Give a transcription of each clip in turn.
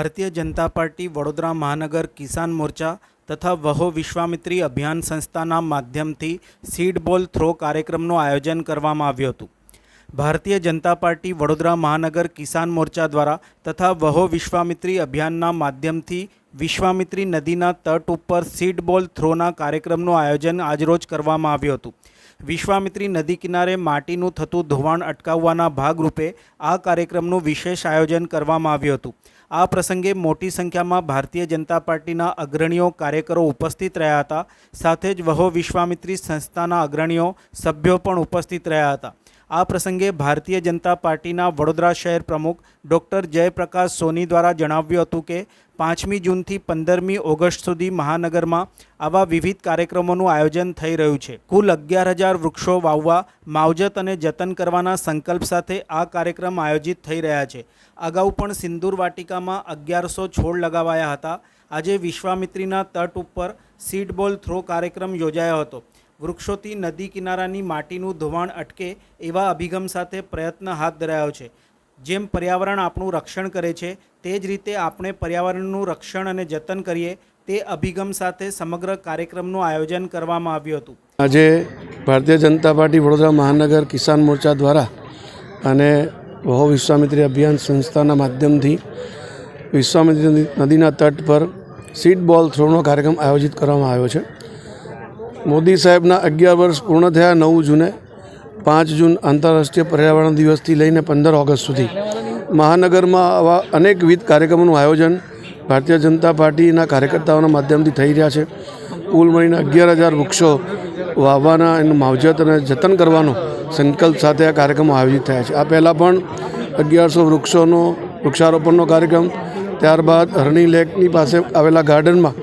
Bharatiya Janata party Vadodara મહાનગર કિસાન મોરચા તથા વહો વિશ્વામિત્રી અભિયાન સંસ્થાના માધ્યમથી સીડ બોલ થ્રો કાર્યક્રમનું આયોજન કરવામાં આવ્યું હતું. ભારતીય જનતા પાર્ટી વડોદરા મહાનગર કિસાન મોરચા દ્વારા તથા વહો વિશ્વામિત્રી અભિયાનના માધ્યમથી વિશ્વામિત્રી નદીના તટ ઉપર સીડ બોલ થ્રોના કાર્યક્રમનું આયોજન આજરોજ કરવામાં આવ્યું હતું. વિશ્વામિત્રી નદી કિનારે માટીનું થતું ધોવાણ અટકાવવાના ભાગરૂપે આ કાર્યક્રમનું વિશેષ આયોજન કરવામાં આવ્યું હતું. આ પ્રસંગે મોટી સંખ્યામાં ભારતીય જનતા પાર્ટીના અગ્રણીઓ કાર્યકરો ઉપસ્થિત રહ્યા હતા. સાથે જ વહો વિશ્વામિત્રી સંસ્થાના અગ્રણીઓ સભ્યો પણ ઉપસ્થિત રહ્યા હતા. આ પ્રસંગે ભારતીય જનતા પાર્ટીના વડોદરા શહેર પ્રમુખ ડૉક્ટર જયપ્રકાશ સોની દ્વારા જણાવ્યું હતું કે પાંચમી જૂનથી પંદરમી ઓગસ્ટ સુધી મહાનગરમાં આવા વિવિધ કાર્યક્રમોનું આયોજન થઈ રહ્યું છે. કુલ અગિયાર હજાર વૃક્ષો વાવવા, માવજત અને જતન કરવાના સંકલ્પ સાથે આ કાર્યક્રમ આયોજિત થઈ રહ્યા છે. અગાઉ પણ સિંદૂર વાટિકામાં અગિયારસો છોડ લગાવાયા હતા. આજે વિશ્વામિત્રીના તટ ઉપર સીડ બોલ થ્રો કાર્યક્રમ યોજાયો હતો. વૃક્ષોથી નદી કિનારાની માટીનું ધોવાણ અટકે એવા અભિગમ સાથે પ્રયત્ન હાથ ધરાયો છે. જેમ પર્યાવરણ આપણું રક્ષણ કરે છે, તે જ રીતે આપણે પર્યાવરણનું રક્ષણ અને જતન કરીએ, તે અભિગમ સાથે સમગ્ર કાર્યક્રમનું આયોજન કરવામાં આવ્યું હતું. આજે ભારતીય જનતા પાર્ટી વડોદરા મહાનગર કિસાન મોરચા દ્વારા અને વહો વિશ્વામિત્રી અભિયાન સંસ્થાના માધ્યમથી વિશ્વામિત્રી નદીના તટ પર સીટ બોલ થ્રોનો કાર્યક્રમ આયોજિત કરવામાં આવ્યો છે. મોદી સાહેબના અગિયાર વર્ષ પૂર્ણ થયા નવ જૂને, પાંચ જૂન આંતરરાષ્ટ્રીય પર્યાવરણ દિવસથી લઈને પંદર ઓગસ્ટ સુધી. મહાનગરમાં આવા અનેકવિધ કાર્યક્રમોનું આયોજન ભારતીય જનતા પાર્ટીના કાર્યકર્તાઓના માધ્યમથી થઈ રહ્યા છે. કુલ મળીને અગિયાર હજાર વૃક્ષો વાવવાના એનું માવજત અને જતન કરવાનો સંકલ્પ સાથે આ કાર્યક્રમો આયોજિત થયા છે. આ પહેલાં પણ અગિયારસો વૃક્ષોનો વૃક્ષારોપણનો કાર્યક્રમ, ત્યારબાદ હરણી લેકની પાસે આવેલા ગાર્ડનમાં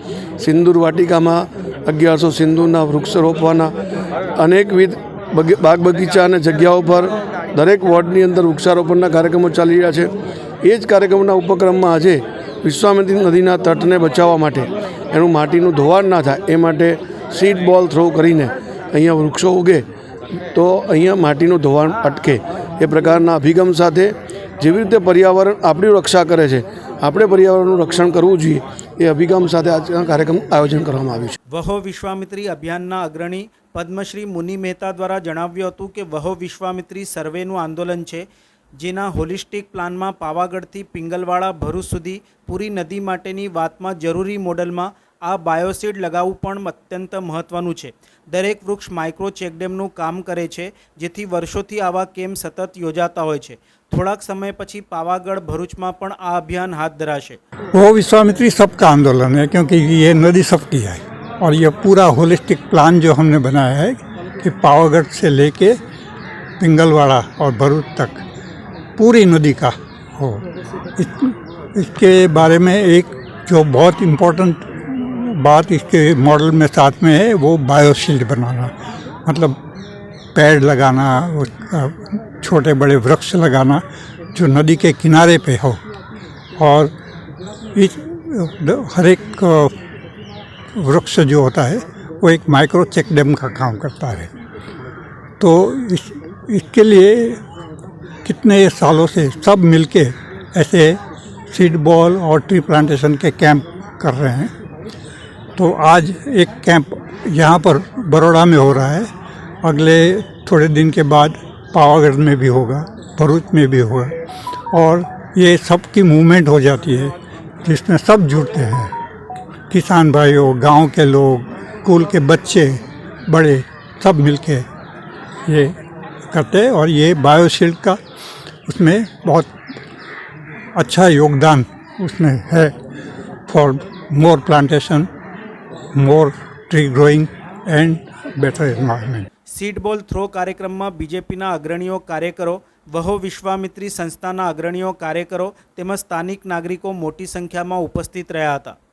સિંદૂર વાટિકામાં અગિયારસો સિંધુના વૃક્ષ રોપવાના અનેકવિધ બગી- બાગ બગીચા અને જગ્યાઓ પર દરેક વોર્ડની અંદર વૃક્ષારોપણના કાર્યક્રમો ચાલી રહ્યા છે. એ જ કાર્યક્રમના ઉપક્રમમાં આજે વિશ્વામિત્રી નદીના તટને બચાવવા માટે, એનું માટીનું ધોવાણ ના થાય, એ માટે સીડ બોલ થ્રો કરીને અહીંયા વૃક્ષો ઉગે, તો અહીંયા માટીનું ધોવાણ અટકે. એ પ્રકારના અભિગમ સાથે જેવી રીતે પર્યાવરણ આપણી રક્ષા કરે છે આપણે પર્યાવરણનું રક્ષણ કરવું જોઈએ એ અભિગમ સાથે આજના કાર્યક્રમ આયોજન કરવામાં આવ્યું છે. વહો વિશ્વામિત્રી અભિયાનના અગ્રણી પદ્મશ્રી મુનિ મહેતા દ્વારા જણાવ્યું હતું કે વહો વિશ્વામિત્રી સર્વેનું આંદોલન છે, જેના હોલિસ્ટિક પ્લાનમાં પાવાગઢથી પિંગલવાડા ભરૂચ સુધી પૂરી નદી માટેની વાતમાં જરૂરી મોડલમાં આ બાયોસીડ લગાવવું પણ અત્યંત મહત્ત્વનું છે દરેક વૃક્ષ માઇક્રો ચેકડેમનું કામ કરે છે જેથી વર્ષોથી આવા કેમ્પ સતત યોજાતા હોય છે થોડાક સમય પછી પાવાગઢ ભરૂચમાં પણ આ અભિયાન હાથ ધરાશે वो विश्वामित्री सबका आंदोलन है क्योंकि ये नदी सबकी है और ये पूरा होलिस्टिक प्लान जो हमने बनाया है कि पावागढ़ से लेके पिंगलवाड़ा और भरूच तक पूरी नदी का हो इस, इसके बारे में एक जो बहुत इम्पोर्टेंट बात इसके मॉडल में साथ में है, वो बायोशील्ड बनाना। मतलब पेड़ लगाना छोटे बड़े वृक्ष लगाना, जो नदी के किनारे पे हो। और इस, हर एक वृक्ष जो होता है, वो एक माइक्रो चेक डैम का काम करता है। तो इस, इसके लिए कितने सालों से सब मिलके ऐसे सीड बॉल और ट्री प्लांटेशन के कैंप कर रहे हैं। तो आज एक कैंप यहाँ पर बड़ोड़ा में हो रहा है। अगले थोड़े दिन के बाद पावागढ़ में भी होगा, भरूच में भी होगा। और ये सबकी मूवमेंट हो जाती है, जिसमें सब जुड़ते हैं। किसान भाइयों, गाँव के लोग, स्कूल के बच्चे, बड़े, सब मिलके ये करते हैं। और ये बायोशील्ड का उसमें बहुत अच्छा योगदान उसमें है। For more plantation more tree growing and better environment seed ball throw કાર્યક્રમમાં બીજેપીના અગ્રણીઓ કાર્યકરો, વહો વિશ્વામિત્રી સંસ્થાના અગ્રણીઓ કાર્યકરો તેમજ સ્થાનિક નાગરિકો મોટી સંખ્યામાં ઉપસ્થિત રહ્યા હતા.